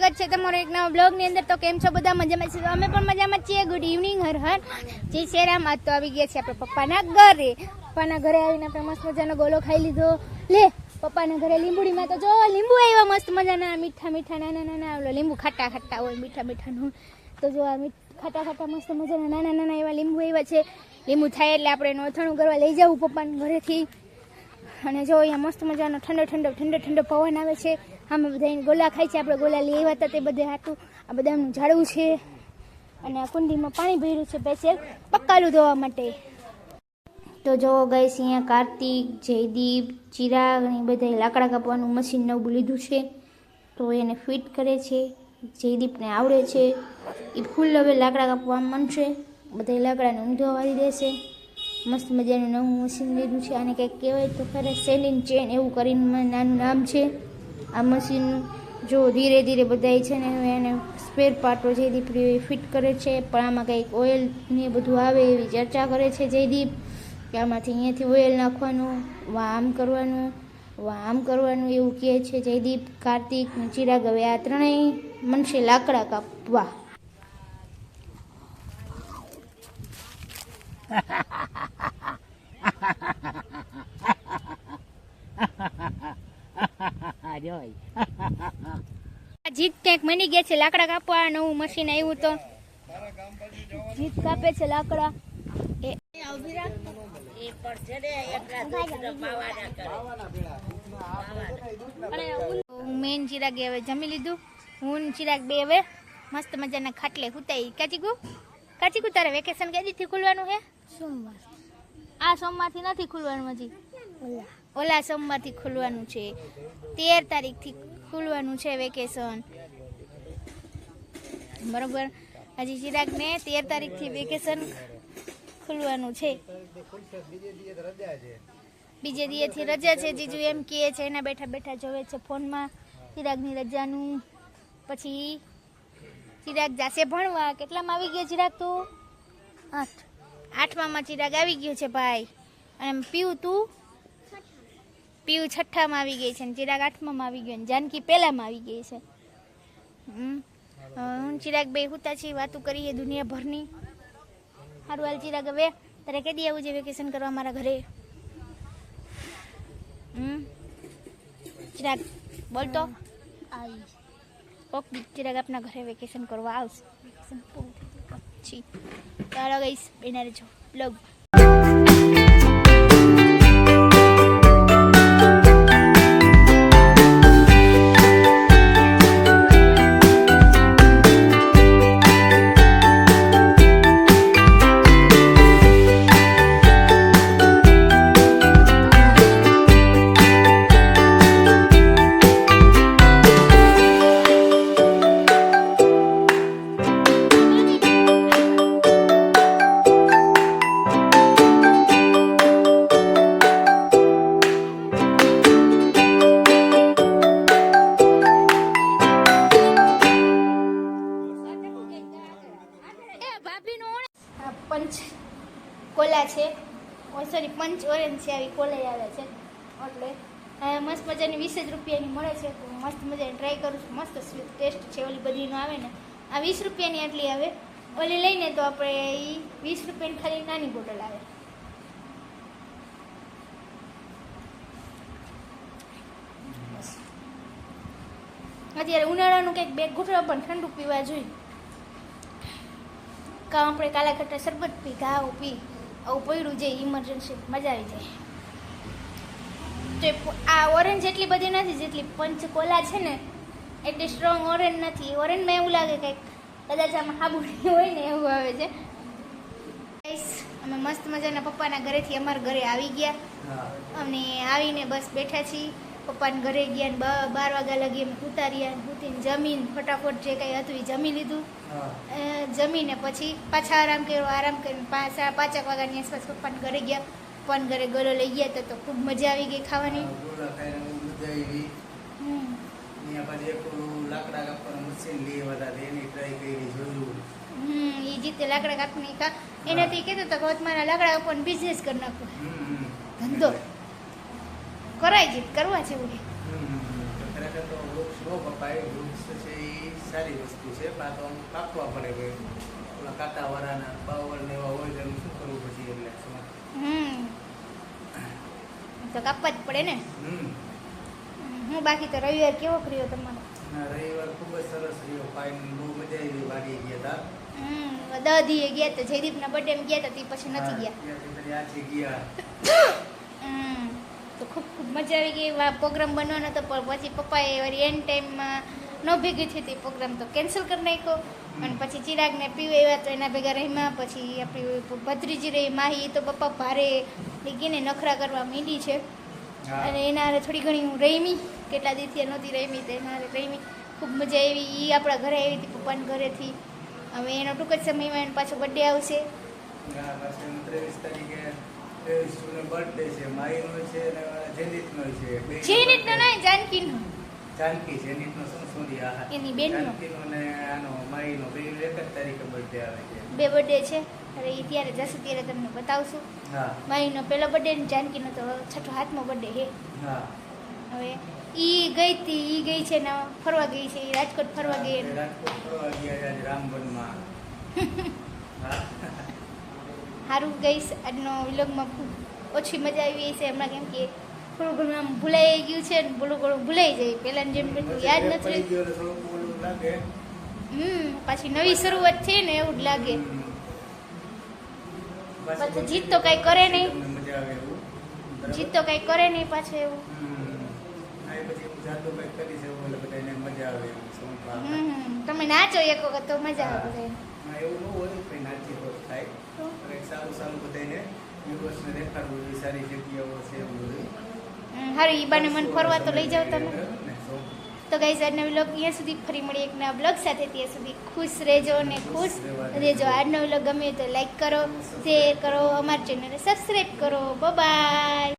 સ્વાગત છે તમારો એક નવા બ્લોગની અંદર. તો કેમ છો બધા? મજામાં છો અમે પણ મજામાં છીએ. ગુડ ઇવનિંગ હર હર જય શ્રી રામ. આજ તો આવી ગયા છે આપણે પપ્પાના ઘરે. પપ્પાના ઘરે આવીને આપણે મસ્ત મજાનો ગોલો ખાઈ લીધો. લે, પપ્પાના ઘરે લીંબુડીમાં તો જો, લીંબુ આવ્યા મસ્ત મજાના. મીઠા મીઠા, નાના નાના ઓલો લીંબુ ખાટા ખાટા હોય, મીઠા મીઠાનું. તો જો આ ખાટા ખાટા મસ્ત મજાના, નાના નાના એવા લીંબુ આવ્યા છે. લીંબુ થાય એટલે આપણે એનું અથાણું કરવા લઈ જવું પપ્પાના ઘરેથી. અને જો અહીંયા મસ્ત મજાનો ઠંડો ઠંડો ઠંડો ઠંડો પવન આવે છે. આમે બધા ગોલા ખાય છે. આપણે ગોલા આવ્યા હતા તે બધે હાટું. આ બધાનું ઝાડવું છે. અને આ કુંડીમાં પાણી ભર્યું છે પેસેલ પક્કાલું ધોવા માટે. તો જો ગઈ અહીંયા કાર્તિક, જયદીપ, ચિરાગ અને બધા લાકડા કાપવાનું મશીન નવું લીધું છે. તો એને ફિટ કરે છે. જયદીપને આવડે છે. એ ફૂલ હવે લાકડા કાપવા માંડશે બધા લાકડાને ઊંધો વાળી દેશે મસ્ત મજાનું નવું મશીન લીધું છે. અને કંઈક કહેવાય તો ખરે સેલિંગ ચેન એવું કરીને નાનું નામ છે. આ મશીન જો ધીરે ધીરે બધાય છે ને એને સ્પેર પાર્ટો જયદીપ ફિટ કરે છે. પણ આમાં કંઈક ઓઇલ ને બધું આવે એવી ચર્ચા કરે છે જયદીપ કે આમાંથી અહીંયાથી ઓઇલ નાખવાનું વામ કરવાનું વામ કરવાનું એવું કહે છે જયદીપ, કાર્તિક ને ચિરાગ. હવે આ ત્રણેય મનશે લાકડા કાપવા. જોઈ. આ જીત કંઈક મની ગયા છે? લાકડા કાપવા નવું મશીન આવ્યું તો? જીત કાપે છે લાકડા. એ મેન ચિરાગ હવે જમી લીધું. હું ચિરાગ બે હવે મસ્ત મજાના ખાટલે હુતાઈ. કાચીકુ કાચીકુ તારે વેકેશન કઈ દીથી ખુલવાનું હે? સોમવાર આ સોમવારથી નથી ખુલવાનું હજી. ઓલા. સોમવારથી ખુલવાનું છે. તેર તારીખથી ખુલવાનું છે વેકેશન. બરોબર? હજી ચિરાગને તેર તારીખથી વેકેશન ખુલવાનું છે. બીજે દિવસથી રજા છે. જીજુ એમ કહે છે, એના બેઠા બેઠા જોવે છે ફોનમાં. ચિરાગની રજાનું. પછી ચિરાગ જાશે ભણવા. કેટલામાં આવી ગયો ચિરાગ તું? આઠ. આઠમામાં ચિરાગ આવી ગયો છે ભાઈ. અને પીવું તું? પીવું છઠ્ઠામાં આવી ગઈ છે ને ચિરાગ આઠમામાં આવી ગયો ને જાનકી પહેલામાં આવી ગઈ છે. હમ. હું ચિરાગ બે હુતા છીએ વાતો કરીએ દુનિયાભરની. સારું હાલ ચિરાગ હવે તારે કદી આવું છે વેકેશન કરવા મારા ઘરે? ચિરાગ બોલતો કોક દી ચિરાગ આપના ઘરે વેકેશન કરવા આવશે. વેકેશન પૂરું પછી ચાલો ગઈશ બેના રહેજો બ્લોગ. કોલા છે. સોરી પંચ ઓરેન્જ છે, આવી કોલાઈ આવે છે. એટલે મસ્ત મજાની વીસ જ રૂપિયાની મળે છે. મસ્ત મજાની ટ્રાય કરું છું. મસ્ત સ્વીટ ટેસ્ટ છે ઓલી બધીનો આવે ને. આ વીસ રૂપિયાની આટલી આવે. ઓલી લઈને તો આપણે એ વીસ રૂપિયાની ખાલી નાની બોટલ આવે. અત્યારે ઉનાળાનું કંઈક બે ઘૂંટડા પણ ઠંડુ પીવા જોઈએ. કાં આપણે કાલા ખટ્ટા શરબત પી, ઘાવ પી. આવું પડ્યું છે ઇમરજન્સી મજા આવી જાય. તો આ ઓરેન્જ એટલી બધી નથી જેટલી પંચ કોલા છે ને એટલી સ્ટ્રોંગ ઓરેન્જ નથી. ઓરેન્જમાં એવું લાગે કંઈક કદાચ આમાં હાબુડી હોય ને એવું આવે છે. અમે મસ્ત મજાના પપ્પાના ઘરેથી અમારા ઘરે આવી ગયા. અને આવીને બસ બેઠા છીએ. પપ્પાના ઘરે ગયા ને બાર વાગ્યા લગી એમ ઉતાર્યા ઉતીને જમીન ફટાફટ જે કંઈ હતું એ જમી લીધું. જમીને પછી પાછા આરામ કર્યો. આરામ કરીને સાડા પાંચેક વાગ્યાની આસપાસ પપ્પાને ઘરે ગયા. પપ્પાને ઘરે ગળો લઈ ગયા તો તો ખૂબ મજા આવી ગઈ ખાવાની. લાકડા કાપવાનું મશીન લઈ આવ્યા એની ટ્રાય કરી જોયું એ જીતે લાકડા કાપની કા એનાથી કીધું તો મારા લાકડા કાપવાનો બિઝનેસ કરી નાખો. ધંધો. કરાય છે કરવા. ખરેખર તો વૃક્ષ ન કપાય વૃક્ષ છે એ સારી વસ્તુ છે પણ આ તો કાપવા પડે કે ઓલા કાંટાવાળાના બાવળ ને એવા હોય તો એનું શું કરવું પછી એટલે હમ. તો કાપવા જ પડે ને. હું બાકી તો રવિવાર કેવો કર્યો તમારો? રવિવાર ખૂબ જ સરસ રહ્યો. ફાઇન બહુ મજા આવી વાડી ગયા હતા હમ દદીએ ગયા તો જયદીપના બર્થડે ગયા હતા તે પછી નથી ગયા. ગયા. હમ. તો ખૂબ ખૂબ મજા આવી ગઈ. એવા પ્રોગ્રામ બનવાનો હતો પણ પછી પપ્પાએ વળી એન્ડ ટાઈમમાં ન ભેગી થઈ હતી પ્રોગ્રામ તો કેન્સલ કરી નાખ્યો. અને પછી ચિરાગને પીવે એવા તો એના ભેગા રહીમાં પછી આપણી ભત્રીજી રહી માહી એ તો પપ્પા ભારે લીગીને નખરા કરવા માંડી છે. અને એના હારે થોડી ઘણી હું રહીમી કેટલા દિવસથી નહોતી રહીમી તો એના હારે રમી. ખૂબ મજા આવી. એ આપણા ઘરે આવી હતી પપ્પાના ઘરેથી. હવે એનો ટૂંક જ સમયમાં એનો પાછો બર્થડે આવશે. એનું ત્રેવીસ તારીખે ત્રેવીસ બર્થડે છે માઈનો છે અને જેનિતનો છે બે જેનિતનો નહીં જાનકીનો. જાનકી જેનિતનો શું સોરી આ એની બેનનો. જાનકીનો ને આનો માઈનો બે એક જ તારીખે બર્થડે આવે છે. બે બર્થડે છે. અરે એ ત્યારે જશે ત્યારે તમને બતાવશું. હા. મારીનો પહેલો બર્થડે ને જાનકીનો તો છઠ્ઠો હાથનો બર્થડે હે હા. હવે ઈ ગઈ હતી ઈ ગઈ છે ને ફરવા ગઈ છે ઈ રાજકોટ ફરવા ગઈ. રાજકોટ ફરવા ગયા રામવનમાં. હા સારું ગઈશ આજનો વિલોગમાં ખૂબ ઓછી મજા આવી છે. હમણાં કેમ કે થોડું ઘણું આમ ભૂલાઈ ગયું છે ને ભૂલું ઘણું ભૂલાઈ જાય. પહેલાની જેમ એટલું યાદ નથી હમ પાછી નવી શરૂઆત છે ને એવું જ લાગે. પાછું જીત તો કાંઈ કરે નહીં. જીત તો કઈ કરે નહીં પાછું એવું. તમે નાચો એક વખત તો મજા આવે એવું ન હોય કંઈ નાચી હોત થાય? પણ એક સારું સારું બધાને યુનિવર્સને દેખાડવું એવી સારી જગ્યાઓ છે એવું બધું. હારું ઈ બાને મને ફરવા તો લઈ જાઓ તમે. ને? તો ગાઈઝ આજનો વ્લોગ અહીંયા સુધી ફરી મળી એક નવા બ્લોગ સાથે ત્યાં સુધી ખુશ રહેજો અને ખુશ રહેજો. આજનો વ્લોગ ગમે તો લાઈક કરો શેર કરો અમારી ચેનલને સબસ્ક્રાઈબ કરો. બાય